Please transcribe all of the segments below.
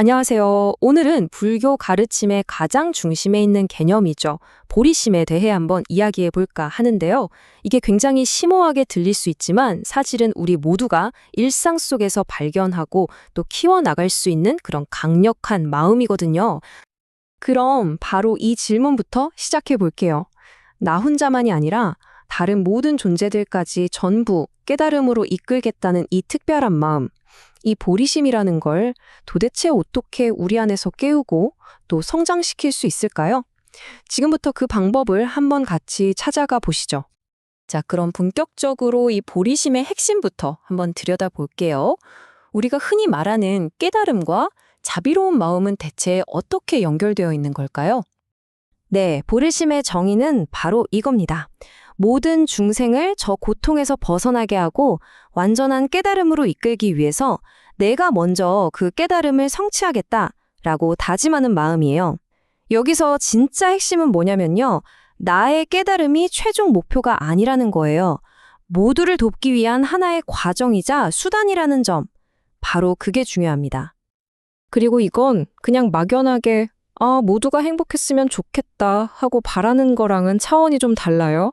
안녕하세요. 오늘은 불교 가르침의 가장 중심에 있는 개념이죠. 보리심에 대해 한번 이야기해 볼까 하는데요. 이게 굉장히 심오하게 들릴 수 있지만 사실은 우리 모두가 일상 속에서 발견하고 또 키워나갈 수 있는 그런 강력한 마음이거든요. 그럼 바로 이 질문부터 시작해 볼게요. 나 혼자만이 아니라 다른 모든 존재들까지 전부 깨달음으로 이끌겠다는 이 특별한 마음. 이 보리심이라는 걸 도대체 어떻게 우리 안에서 깨우고 또 성장시킬 수 있을까요? 지금부터 그 방법을 한번 같이 찾아가 보시죠. 자, 그럼 본격적으로 이 보리심의 핵심부터 한번 들여다 볼게요. 우리가 흔히 말하는 깨달음과 자비로운 마음은 대체 어떻게 연결되어 있는 걸까요? 네, 보리심의 정의는 바로 이겁니다. 모든 중생을 저 고통에서 벗어나게 하고 완전한 깨달음으로 이끌기 위해서 내가 먼저 그 깨달음을 성취하겠다라고 다짐하는 마음이에요. 여기서 진짜 핵심은 뭐냐면요. 나의 깨달음이 최종 목표가 아니라는 거예요. 모두를 돕기 위한 하나의 과정이자 수단이라는 점. 바로 그게 중요합니다. 그리고 이건 그냥 막연하게 아, 모두가 행복했으면 좋겠다 하고 바라는 거랑은 차원이 좀 달라요.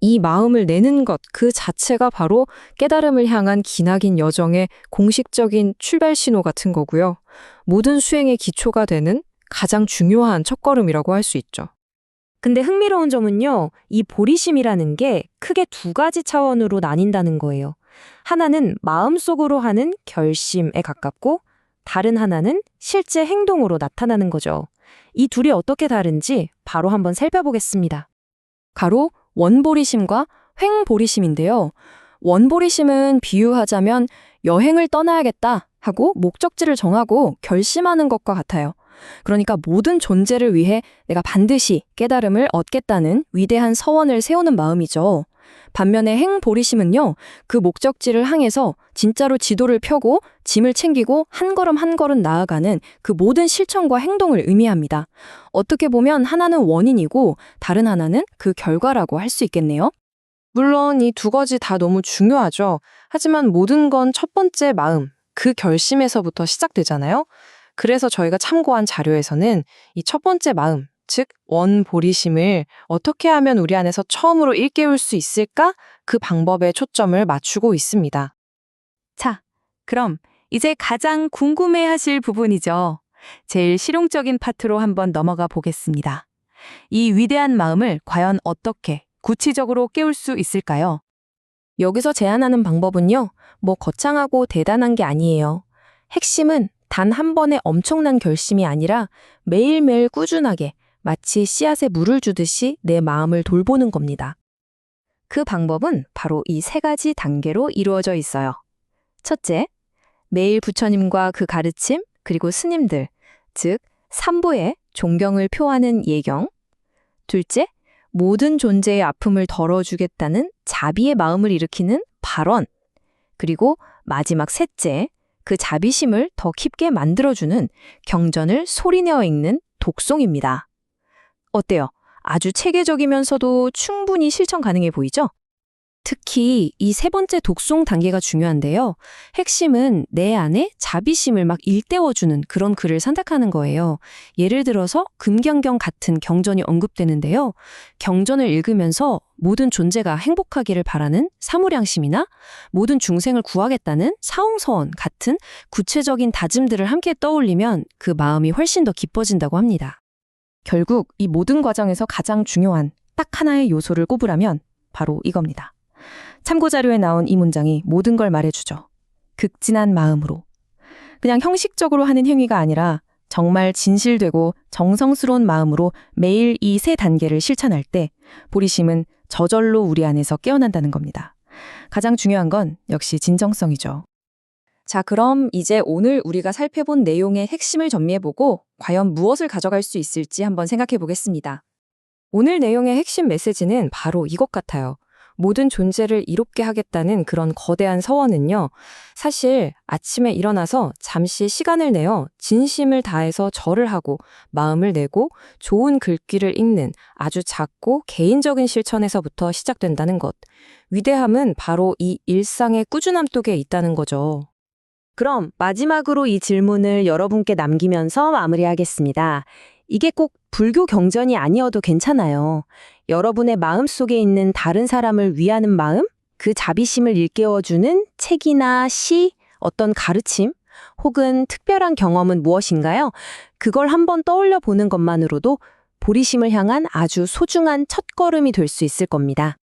이 마음을 내는 것 그 자체가 바로 깨달음을 향한 기나긴 여정의 공식적인 출발 신호 같은 거고요. 모든 수행의 기초가 되는 가장 중요한 첫걸음이라고 할 수 있죠. 근데 흥미로운 점은요, 이 보리심이라는 게 크게 두 가지 차원으로 나뉜다는 거예요. 하나는 마음속으로 하는 결심에 가깝고, 다른 하나는 실제 행동으로 나타나는 거죠. 이 둘이 어떻게 다른지 바로 한번 살펴보겠습니다. 가로 원보리심과 횡보리심인데요. 원보리심은 비유하자면 여행을 떠나야겠다 하고 목적지를 정하고 결심하는 것과 같아요. 그러니까 모든 존재를 위해 내가 반드시 깨달음을 얻겠다는 위대한 서원을 세우는 마음이죠. 반면에 행보리심은요, 그 목적지를 향해서 진짜로 지도를 펴고 짐을 챙기고 한 걸음 한 걸음 나아가는 그 모든 실천과 행동을 의미합니다. 어떻게 보면 하나는 원인이고 다른 하나는 그 결과라고 할 수 있겠네요. 물론 이 두 가지 다 너무 중요하죠. 하지만 모든 건 첫 번째 마음, 그 결심에서부터 시작되잖아요. 그래서 저희가 참고한 자료에서는 이 첫 번째 마음, 즉 원보리심을 어떻게 하면 우리 안에서 처음으로 일깨울 수 있을까? 그 방법에 초점을 맞추고 있습니다. 자, 그럼 이제 가장 궁금해 하실 부분이죠. 제일 실용적인 파트로 한번 넘어가 보겠습니다. 이 위대한 마음을 과연 어떻게 구체적으로 깨울 수 있을까요? 여기서 제안하는 방법은요, 뭐 거창하고 대단한 게 아니에요. 핵심은 단 한 번의 엄청난 결심이 아니라 매일매일 꾸준하게 마치 씨앗에 물을 주듯이 내 마음을 돌보는 겁니다. 그 방법은 바로 이 세 가지 단계로 이루어져 있어요. 첫째, 매일 부처님과 그 가르침, 그리고 스님들, 즉, 삼보에 존경을 표하는 예경. 둘째, 모든 존재의 아픔을 덜어주겠다는 자비의 마음을 일으키는 발언. 그리고 마지막 셋째, 그 자비심을 더 깊게 만들어주는 경전을 소리내어 읽는 독송입니다. 어때요? 아주 체계적이면서도 충분히 실천 가능해 보이죠? 특히 이 세 번째 독송 단계가 중요한데요. 핵심은 내 안에 자비심을 막 일깨워주는 그런 글을 선택하는 거예요. 예를 들어서 금경경 같은 경전이 언급되는데요. 경전을 읽으면서 모든 존재가 행복하기를 바라는 사무량심이나 모든 중생을 구하겠다는 사홍서원 같은 구체적인 다짐들을 함께 떠올리면 그 마음이 훨씬 더 깊어진다고 합니다. 결국 이 모든 과정에서 가장 중요한 딱 하나의 요소를 꼽으라면 바로 이겁니다. 참고 자료에 나온 이 문장이 모든 걸 말해주죠. 극진한 마음으로. 그냥 형식적으로 하는 행위가 아니라 정말 진실되고 정성스러운 마음으로 매일 이 세 단계를 실천할 때 보리심은 저절로 우리 안에서 깨어난다는 겁니다. 가장 중요한 건 역시 진정성이죠. 자, 그럼 이제 오늘 우리가 살펴본 내용의 핵심을 정리해보고 과연 무엇을 가져갈 수 있을지 한번 생각해 보겠습니다. 오늘 내용의 핵심 메시지는 바로 이것 같아요. 모든 존재를 이롭게 하겠다는 그런 거대한 서원은요, 사실 아침에 일어나서 잠시 시간을 내어 진심을 다해서 절을 하고 마음을 내고 좋은 글귀를 읽는 아주 작고 개인적인 실천에서부터 시작된다는 것. 위대함은 바로 이 일상의 꾸준함 속에 있다는 거죠. 그럼 마지막으로 이 질문을 여러분께 남기면서 마무리하겠습니다. 이게 꼭 불교 경전이 아니어도 괜찮아요. 여러분의 마음 속에 있는 다른 사람을 위하는 마음, 그 자비심을 일깨워주는 책이나 시, 어떤 가르침, 혹은 특별한 경험은 무엇인가요? 그걸 한번 떠올려 보는 것만으로도 보리심을 향한 아주 소중한 첫걸음이 될 수 있을 겁니다.